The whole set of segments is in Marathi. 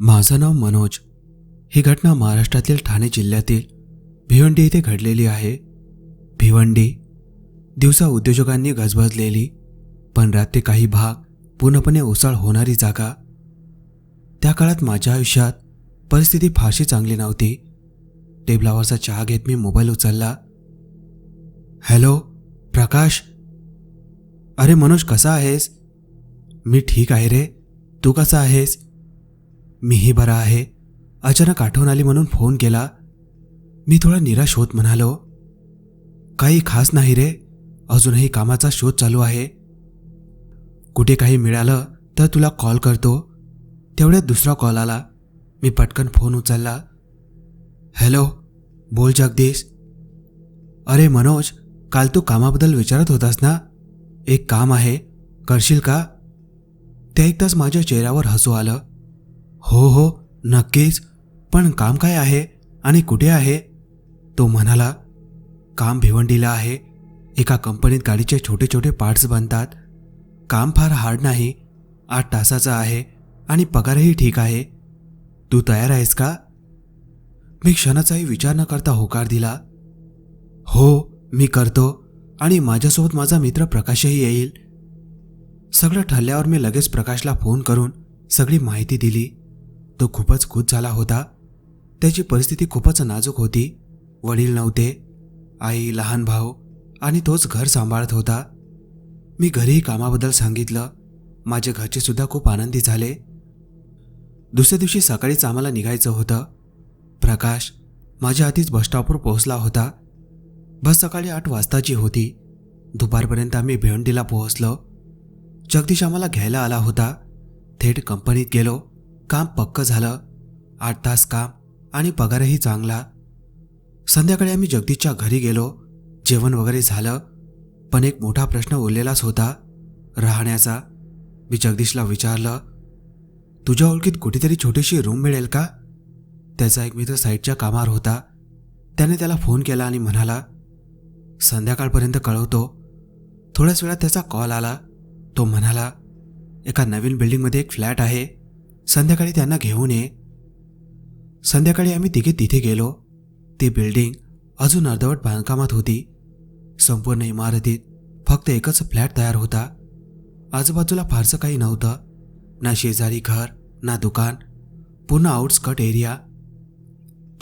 माझं नाव मनोज. ही घटना महाराष्ट्रातील ठाणे जिल्ह्यातील भिवंडी येथे घडलेली आहे. भिवंडी दिवसा उद्योजकांनी गजबजलेली पण रात्री काही भाग पूर्णपणे ओसाळ होणारी जागा. त्या काळात माझ्या आयुष्यात परिस्थिती फारशी चांगली नव्हती. टेबलावरचा चहा घेत मी मोबाईल उचलला. हॅलो प्रकाश? अरे मनोज कसा आहेस? मी ठीक आहे रे. तू कसा आहेस? मीही बरा आहे. अचानक आठवण आली म्हणून फोन केला. मी थोडा निराश होत म्हणालो. काही खास नाही रे. अजूनही कामाचा शोध चालू आहे. कुठे काही मिळालं तर तुला कॉल करतो. तेवढ्यात दुसरा कॉल आला. मी पटकन फोन उचलला. हॅलो बोल जगदीश. अरे मनोज काल तू कामाबद्दल विचारत होतास ना? एक काम आहे करशील का? ते ऐकताच माझ्या चेहऱ्यावर हसू आलं. हो हो नक्कीच. पण काम काय आहे आणि कुठे आहे? तो म्हणाला काम भिवंडीला आहे. एका कंपनीत गाडीचे छोटे छोटे पार्ट्स बनतात. काम फार हार्ड नाही आठ तासाचं आहे आणि पगारही ठीक आहे. तू तयार आहेस का? मी क्षणाचाही विचार न करता होकार दिला. हो मी करतो आणि माझ्यासोबत माझा मित्र प्रकाशही येईल. सगळं ठरल्यावर मी लगेच प्रकाशला फोन करून सगळी माहिती दिली. तो खूपच खुश झाला होता. त्याची परिस्थिती खूपच नाजूक होती. वडील नव्हते आई लहान भाऊ आणि तोच घर सांभाळत होता. मी घरीही कामाबद्दल सांगितलं. माझे घरचे सुद्धा खूप आनंदी झाले. दुसऱ्या दिवशी सकाळीच आम्हाला निघायचं होतं. प्रकाश माझ्या आधीच बसस्टॉपवर पोहोचला होता. बस सकाळी आठ वाजताची होती. दुपारपर्यंत आम्ही भिवंडीला पोहोचलो. जगदीश आम्हाला घ्यायला आला होता. थेट कंपनीत गेलो. काम पक्क झालं. आठ तास काम आणि पगारही चांगला. संध्याकाळी आम्ही जगदीशच्या घरी गेलो. जेवण वगैरे झालं. पण एक मोठा प्रश्न उरलेलाच होता. राहण्याचा. मी जगदीशला विचारलं तुझ्या ओळखीत कुठेतरी छोटीशी रूम मिळेल का? त्याचा एक मित्र साईडच्या कामावर होता. त्याने त्याला फोन केला आणि म्हणाला संध्याकाळपर्यंत कळवतो. थोड्याच वेळात त्याचा कॉल आला. तो म्हणाला एका नवीन बिल्डिंगमध्ये एक फ्लॅट आहे. संध्याकाळी त्यांना घेऊन ये. संध्याकाळी आम्ही तिघे तिथे गेलो. ती बिल्डिंग अजून अर्धवट बांधकामात होती. संपूर्ण इमारतीत फक्त एकच फ्लॅट तयार होता. आजूबाजूला फारसं काही नव्हतं. ना शेजारी घर ना दुकान पूर्ण आउटस्कट एरिया.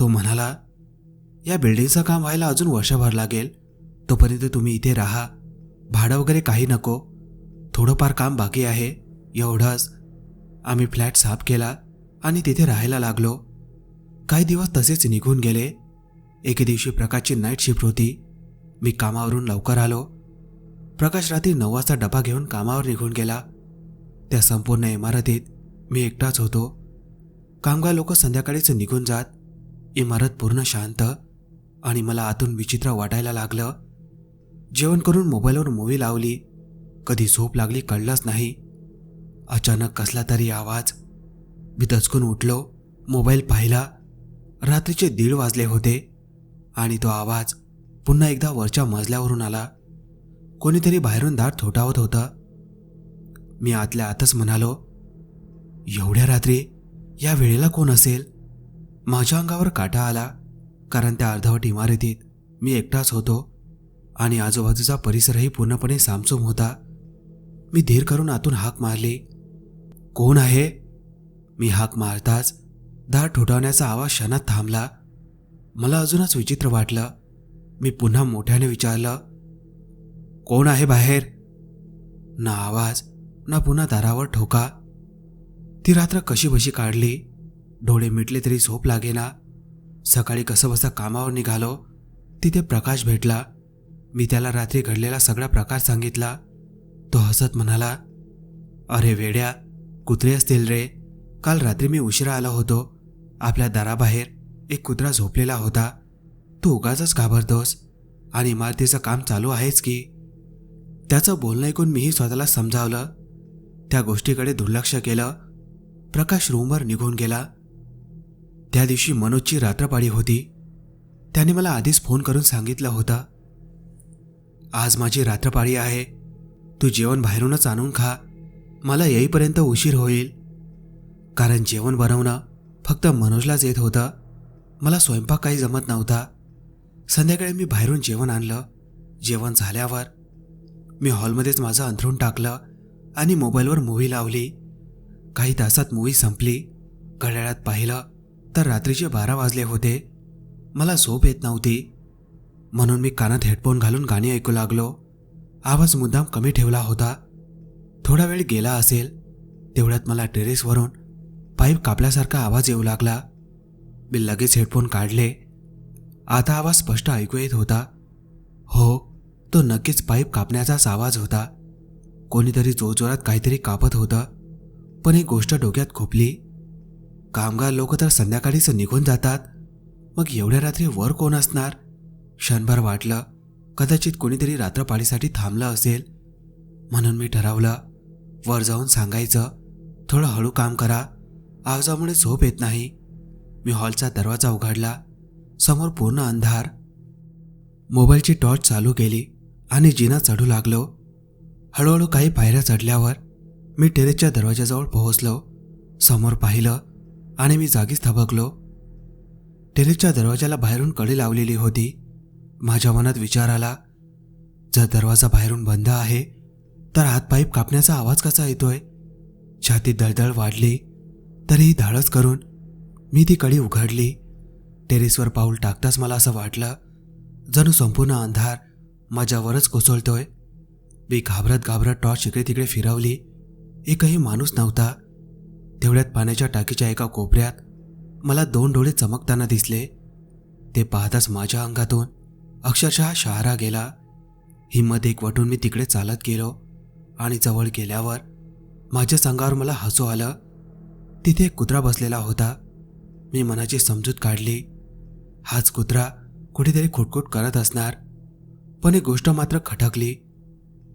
तो म्हणाला या बिल्डिंगचं काम व्हायला अजून वर्षभर लागेल. तोपर्यंत तुम्ही इथे राहा. भाडं वगैरे काही नको. थोडंफार काम बाकी आहे. एवढंच. आम्ही फ्लॅट साफ केला आणि तिथे राहायला लागलो. काही दिवस तसेच निघून गेले. एके दिवशी प्रकाशची नाईट शिफ्ट होती. मी कामावरून लवकर आलो. प्रकाश रात्री नऊ वाजता डबा घेऊन कामावर निघून गेला. त्या संपूर्ण इमारतीत मी एकटाच होतो. कामगार लोक संध्याकाळीच निघून जात. इमारत पूर्ण शांत आणि मला आतून विचित्र वाटायला लागलं. जेवण करून मोबाईलवर मूवी लावली. कधी झोप लागली कळलंच नाही. अचानक कसला तरी आवाज. मी दचकून उठलो. मोबाईल पाहिला. रात्रीचे दीड वाजले होते आणि तो आवाज पुन्हा एकदा वरच्या मजल्यावरून आला. कोणीतरी बाहेरून दार थोटावत होतं. मी आतल्या आतच म्हणालो एवढ्या रात्री या वेळेला कोण असेल? माझ्या अंगावर काटा आला कारण त्या अर्धवट इमारतीत मी एकटाच होतो आणि आजूबाजूचा परिसरही पूर्णपणे सामसूम होता. मी धीर करून आतून हाक मारली. कोण आहे? मी हाक मारताच दार ठोठावण्याचा आवाज क्षणात थांबला. मला अजूनच विचित्र वाटलं. मी पुन्हा मोठ्याने विचारलं कोण आहे बाहेर? ना आवाज ना पुन्हा दारावर ठोका. ती रात्र कशी बशी काढली? डोळे मिटले तरी झोप लागेना. सकाळी कसंबसं कामावर निघालो तिथे प्रकाश भेटला. मी त्याला रात्री घडलेला सगळा प्रकार सांगितला. तो हसत म्हणाला अरे वेड्या कुत्रे असतील रे. काल रात्री मी उशिरा आलो होतो. आपल्या दाराबाहेर एक कुत्रा झोपलेला होता. तू उगाच घाबरतोस. आणि इमारतीचं काम चालू आहेच की? त्याचं बोलणं ऐकून मीही स्वतःला समजावलं. त्या गोष्टीकडे दुर्लक्ष केलं. प्रकाश रूमवर निघून गेला. त्या दिवशी मनोजची रात्रपाळी होती. त्याने मला आधीच फोन करून सांगितलं होता. आज माझी रात्रपाळी आहे. तू जेवण बाहेरूनच आणून खा. मला येईपर्यंत उशीर होईल. कारण जेवण बनवणं फक्त मनोजलाच येत होतं. मला स्वयंपाक काही जमत नव्हता. संध्याकाळी मी बाहेरून जेवण आणलं. जेवण झाल्यावर मी हॉलमध्येच माझं अंथरून टाकलं आणि मोबाईलवर मूव्ही लावली. काही तासात मूव्ही संपली. घड्याळात पाहिलं. तर रात्रीचे बारा वाजले होते. मला झोप येत नव्हती. म्हणून मी कानात हेडफोन घालून गाणी ऐकू लागलो. आवाज मुद्दाम कमी ठेवला होता. थोडा वेळ गेला असेल. तेवढ्यात मला टेरेसवरून पाईप कापल्यासारखा आवाज येऊ लागला. मी लगेच हेडफोन काढले. आता आवाज स्पष्ट ऐकू येत होता. हो तो नक्कीच पाईप कापण्याचाच आवाज होता. कोणीतरी जोरजोरात काहीतरी कापत होतं. पण ही गोष्ट डोक्यात खोपली. कामगार लोक तर संध्याकाळीच निघून जातात. मग एवढ्या रात्री वर कोण असणार? क्षणभर वाटलं कदाचित कोणीतरी रात्रपाळीसाठी थांबलं असेल. म्हणून मी ठरवलं वर जाऊन सांगायचं थोडं हळू काम करा आवाजामुळे झोप येत नाही. मी हॉलचा दरवाजा उघडला समोर पूर्ण अंधार. मोबाईलची टॉर्च चालू केली आणि जिना चढू लागलो. हळूहळू काही पायऱ्या चढल्यावर मी टेरेसच्या दरवाजाजवळ पोहोचलो. समोर पाहिलं आणि मी जागीच थबकलो. टेरेसच्या दरवाजाला बाहेरून कडी लावलेली होती. माझ्या मनात विचार आला जर दरवाजा बाहेरून बंद आहे तर हातपाईप कापण्याचा आवाज कसा येतोय? छाती दळदळ वाढली तरीही धाडस करून मी ती कडी उघडली. टेरेसवर पाऊल टाकताच मला असं वाटलं जणू संपूर्ण अंधार माझ्यावरच कोसळतोय. मी घाबरत घाबरत टॉर्च इकडे तिकडे फिरवली. एकही माणूस नव्हता. तेवढ्यात पाण्याच्या टाकीच्या एका कोपऱ्यात मला दोन डोळे चमकताना दिसले. ते पाहताच माझ्या अंगातून अक्षरशः शहारा गेला. हिंमत एकवटून मी तिकडे चालत गेलो आणि जवळ गेल्यावर माझ्या संघावर मला हसू आलं. तिथे एक कुत्रा बसलेला होता. मी मनाची समजूत काढली. हाच कुत्रा कुठेतरी खुटखुट करत असणार. पण एक गोष्ट मात्र खटकली.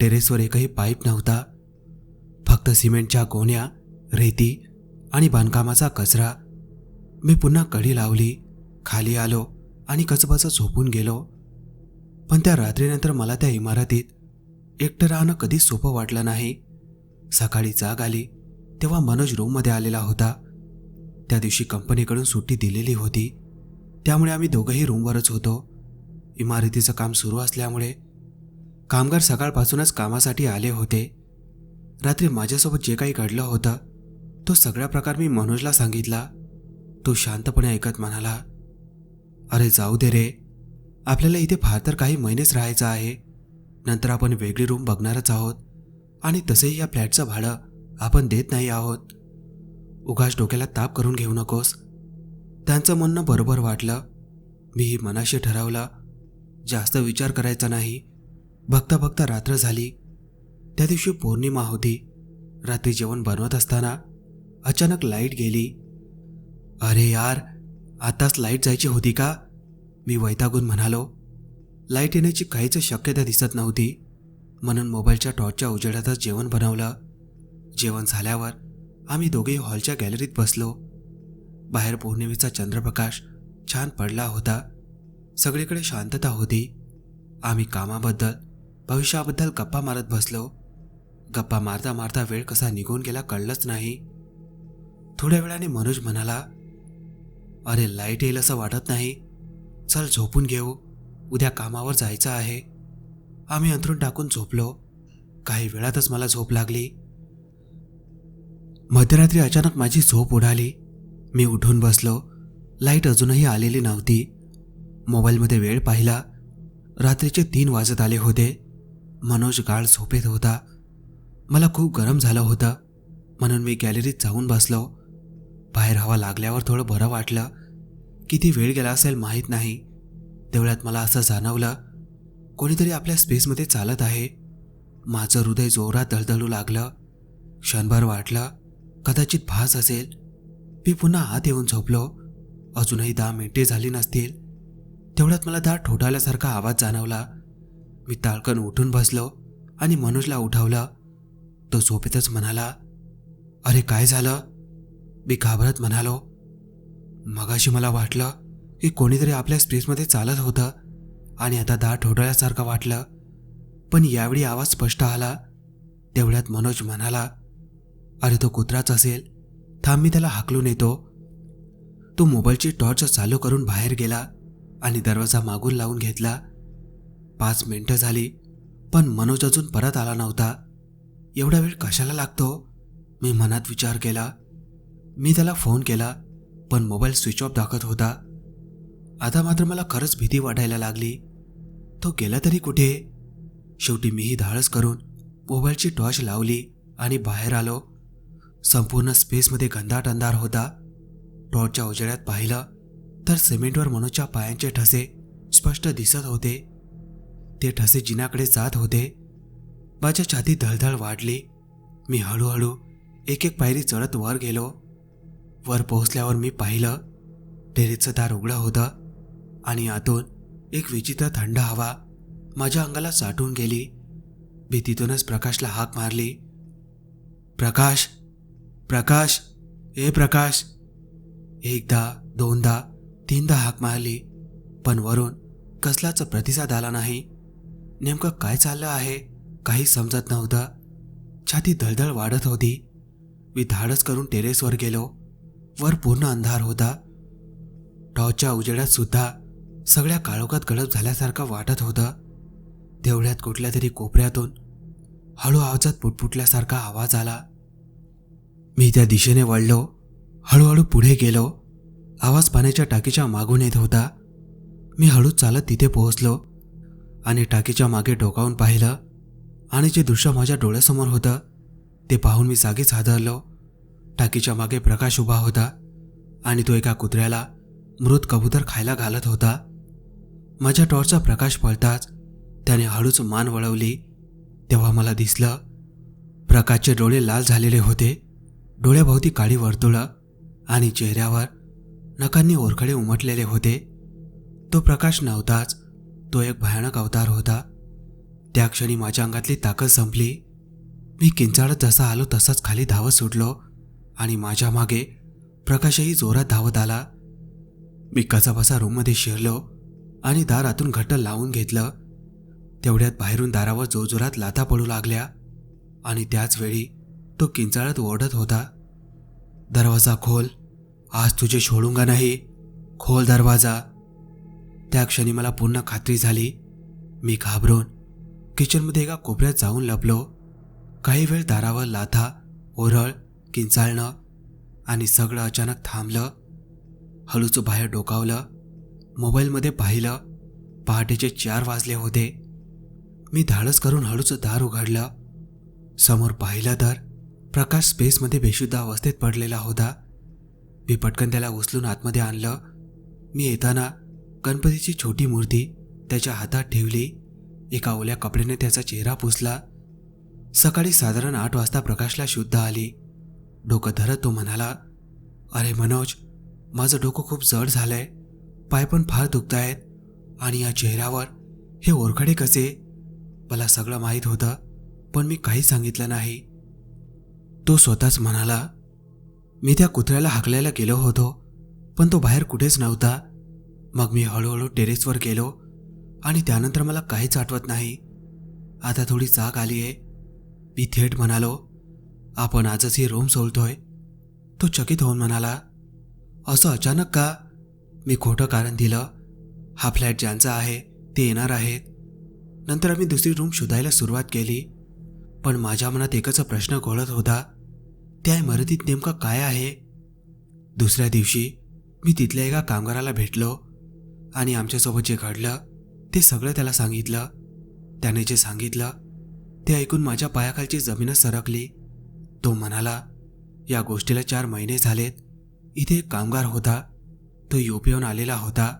टेरेसवर एकही पाईप नव्हता. फक्त सिमेंटच्या गोण्या रेती आणि बांधकामाचा कचरा. मी पुन्हा कडी लावली खाली आलो आणि कचबाचं झोपून गेलो. पण त्या रात्रीनंतर मला त्या इमारतीत एकटं राहणं कधीच सोपं वाटलं नाही. सकाळी जाग आली तेव्हा मनोज रूममध्ये आलेला होता. त्या दिवशी कंपनीकडून सुट्टी दिलेली होती. त्यामुळे आम्ही दोघंही रूमवरच होतो. इमारतीचं काम सुरू असल्यामुळे कामगार सकाळपासूनच कामासाठी आले होते. रात्री माझ्यासोबत जे काही घडलं होतं तो सगळा प्रकार मी मनोजला सांगितला. तो शांतपणे ऐकत म्हणाला अरे जाऊ दे रे. आपल्याला इथे फार तर काही महिनेच राहायचं आहे. नंतर आपण वेगळी रूम बघणारच आहोत आणि तसेही या फ्लॅटचं भाडं आपण देत नाही आहोत. उगाच डोक्याला ताप करून घेऊ नकोस. त्यांचं म्हणणं बरोबर वाटलं. मीही मनाशी ठरवलं जास्त विचार करायचा नाही. बघता बघता रात्र झाली. त्या दिवशी पौर्णिमा होती. रात्री जेवण बनवत असताना अचानक लाइट गेली. अरे यार आताच लाइट जायची होती का? मी वैतागून म्हणालो. लाइट येण्याची काहीच शक्यता दिसत नव्हती. म्हणून मोबाईलच्या टॉर्चच्या उजेडातच जेवण बनवलं. जेवण झाल्यावर आम्ही दोघेही हॉलच्या गॅलरीत बसलो. बाहेर पौर्णिमेचा चंद्रप्रकाश छान पडला होता. सगळीकडे शांतता होती. आम्ही कामाबद्दल भविष्याबद्दल गप्पा मारत बसलो. गप्पा मारता मारता वेळ कसा निघून गेला कळलंच नाही. थोड्या वेळाने मनोज म्हणाला अरे लाइट येईल असं वाटत नाही. चल झोपून घेऊ. उद्या कामावर जायचं आहे. आम्ही अंथरूण टाकून झोपलो. काही वेळातच मला झोप लागली. मध्यरात्री अचानक माझी झोप उडाली. मी उठून बसलो. लाइट अजूनही आलेली नव्हती. मोबाईलमध्ये वेळ पाहिला. रात्रीचे तीन वाजत आले होते. मनोज गाळ झोपेत होता. मला खूप गरम झालं होतं. म्हणून मी गॅलरीत जाऊन बसलो. बाहेर हवा लागल्यावर थोडं बरं वाटलं. किती वेळ गेला असेल माहीत नाही. तेवढ्यात मला असं जाणवलं कोणीतरी आपल्या स्पेसमध्ये चालत आहे. माझं हृदय जोरात दळदळू लागलं. क्षणभर वाटलं कदाचित भास असेल. मी पुन्हा आत येऊन झोपलो. अजूनही दहा मिनिटे झाली नसतील. तेवढ्यात मला दाट ठोठाल्यासारखा आवाज जाणवला. मी ताळकन उठून बसलो आणि मनोजला उठवलं. तो झोपेतच म्हणाला अरे काय झालं? मी घाबरत म्हणालो. मगाशी मला वाटलं की कोणीतरी आपल्या स्पेसमध्ये चालत होतं आणि आता दार ठोठळल्यासारखं वाटलं. पण यावेळी आवाज स्पष्ट आला. तेवढ्यात मनोज म्हणाला अरे तो कुत्राच असेल. थांब मी त्याला हाकलून येतो. तो मोबाईलची टॉर्च चालू करून बाहेर गेला आणि दरवाजा मागून लावून घेतला. पाच मिनिटं झाली पण मनोज अजून परत आला नव्हता. एवढा वेळ कशाला लागतो? मी मनात विचार केला. मी त्याला फोन केला पण मोबाईल स्विच ऑफ दाखवत होता. आता मात्र मला खरंच भीती वाटायला लागली. तो गेला तरी कुठे? शेवटी मीही धाडस करून मोबाईलची टॉर्च लावली आणि बाहेर आलो. संपूर्ण स्पेसमध्ये गंधाट अंधार होता. टॉर्चच्या उजेड्यात पाहिलं तर सिमेंटवर मनोजच्या पायांचे ठसे स्पष्ट दिसत होते. ते ठसे जिनाकडे जात होते. माझ्या छाती धळधळ वाढली. मी हळूहळू एक एक पायरी चढत वर गेलो. वर पोहोचल्यावर मी पाहिलं टेरेसचं दार उघडं होतं आणि आतून एक विचित्र थंड हवा माझ्या अंगाला साठून गेली. भीतीतूनच प्रकाशला हाक मारली. प्रकाश प्रकाश ए प्रकाश. एकदा दोनदा तीनदा हाक मारली पण वरून कसलाच प्रतिसाद आला नाही. नेमकं काय चाललं आहे काही समजत नव्हतं. छाती धळधळ वाढत होती. मी धाडस करून टेरेसवर गेलो. वर पूर्ण अंधार होता. टॉर्चच्या उजेडात सुद्धा सगळ्या काळोखात गडप झाल्यासारखं वाटत होतं. तेवढ्यात कुठल्या तरी कोपऱ्यातून हळू आवाजात पुटपुटल्यासारखा आवाज आला. मी त्या दिशेने वळलो. हळूहळू पुढे गेलो. आवाज पाण्याच्या टाकीच्या मागून येत होता. मी हळूच चालत तिथे पोहोचलो आणि टाकीच्या मागे डोकावून पाहिलं. आणि जे दृश्य माझ्या डोळ्यासमोर होतं. ते पाहून मी जागीच हादरलो. टाकीच्या मागे प्रकाश उभा होता आणि तो एका कुत्र्याला मृत कबूतर खायला घालत होता. माझ्या टॉर्चचा प्रकाश पळताच त्याने हळूच मान वळवली. तेव्हा मला दिसलं प्रकाशचे डोळे लाल झालेले होते डोळ्याभोवती काळी वर्तुळं आणि चेहऱ्यावर नकांनी ओरखडे उमटलेले होते. तो प्रकाश नव्हताच तो एक भयानक अवतार होता. त्या क्षणी माझ्या अंगातली ताकद संपली. मी किंचाळत जसा आलो तसाच खाली धावत सुटलो. आणि माझ्या मागे प्रकाशही जोरात धावत आला. मी कसाबसा रूममध्ये शिरलो आणि दारातून घट्ट लावून घेतलं. तेवढ्यात बाहेरून दारावर जोरजोरात लाथा पडू लागल्या आणि त्याच वेळी तो किंचाळत ओढत होता. दरवाजा खोल आज तुझे सोडूंगा नाही खोल दरवाजा. त्या क्षणी मला पूर्ण खात्री झाली. मी घाबरून किचनमध्ये एका कोपऱ्यात जाऊन लपलो. काही वेळ दारावर लाथा ओरळ किंचाळणं आणि सगळं अचानक थांबलं हळूच बाहेर डोकावलं मोबाईलमध्ये पाहिलं पहाटेचे चार वाजले होते. मी धाडस करून हळूच दार उघडलं. समोर पाहिलं तर प्रकाश स्पेसमध्ये बेशुद्ध अवस्थेत पडलेला होता. मी पटकन त्याला उचलून आतमध्ये आणलं. मी येताना गणपतीची छोटी मूर्ती त्याच्या हातात ठेवली. एका ओल्या कपड्याने त्याचा चेहरा पुसला. सकाळी साधारण आठ वाजता प्रकाशला शुद्ध आली. डोकं धरत तो म्हणाला अरे मनोज माझं डोकं खूप जड झालंय. पाय पण फार दुखतायत आणि या चेहऱ्यावर हे ओरखडे कसे? मला सगळं माहीत होतं पण मी काही सांगितलं नाही. तो स्वतःच म्हणाला मी त्या कुत्र्याला हाकलायला गेलो होतो पण तो बाहेर कुठेच नव्हता. मग मी हळूहळू टेरेसवर गेलो आणि त्यानंतर मला काहीच आठवत नाही. आता थोडी जाग आली आहे मी थेट म्हणालो आपण आजच ही रूम सोलतोय तो चकित होऊन म्हणाला असं अचानक का? मी खोटं कारण दिलं. हा फ्लॅट ज्यांचा आहे ते येणार आहेत. नंतर आम्ही दुसरी रूम शोधायला सुरुवात केली. पण माझ्या मनात एकच प्रश्न घोळत होता त्या इमारतीत नेमकं काय आहे? दुसऱ्या दिवशी मी तिथल्या एका कामगाराला भेटलो आणि आमच्यासोबत जे घडलं ते सगळं त्याला सांगितलं. त्याने जे सांगितलं ते ऐकून माझ्या पायाखालची जमीनच सरकली. तो म्हणाला या गोष्टीला चार महिने झालेत. इथे एक कामगार होता. तो युपीहून आलेला होता.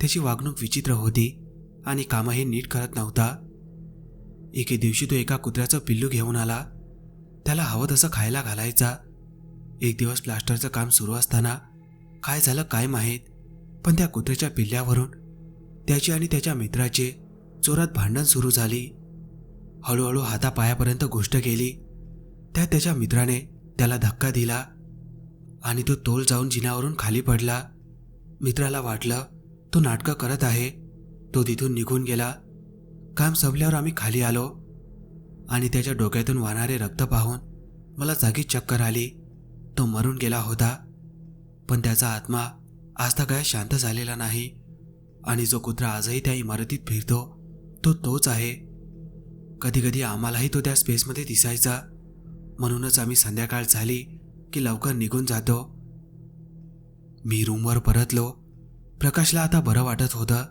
त्याची वागणूक विचित्र होती आणि कामही नीट करत नव्हता. एके दिवशी तो एका कुत्र्याचं पिल्लू घेऊन आला. त्याला हवं तसं खायला घालायचा. एक दिवस प्लास्टरचं काम सुरू असताना काय झालं काय माहीत पण त्या कुत्र्याच्या पिल्ल्यावरून त्याची आणि त्याच्या मित्राचे जोरात भांडण सुरू झाली. हळूहळू हातापायापर्यंत गोष्ट गेली. त्या त्याच्या मित्राने त्याला धक्का दिला आणि तो तोल जाऊन जिन्यावरून खाली पडला. मित्राला वाटलं तो नाटकं करत आहे. तो तिथून निघून गेला. काम संपल्यावर आम्ही खाली आलो आणि त्याच्या डोक्यातून वाहणारे रक्त पाहून मला जागीच चक्कर आली. तो मरून गेला होता. पण त्याचा आत्मा आजता काय शांत झालेला नाही आणि जो कुत्रा आजही त्या इमारतीत फिरतो तो तोच आहे. कधीकधी आम्हालाही तो त्या स्पेसमध्ये दिसायचा. म्हणूनच आम्ही संध्याकाळ झाली की लवकर निघून जातो. मी रूमवर परतलो. प्रकाशला आता बरं वाटत होतं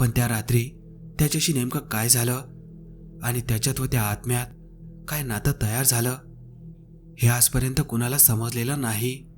पण त्या रात्री त्याच्याशी नेमकं काय झालं आणि त्याच्यात व त्या आत्म्यात काय नातं तयार झालं हे आजपर्यंत कुणाला समजलेलं नाही.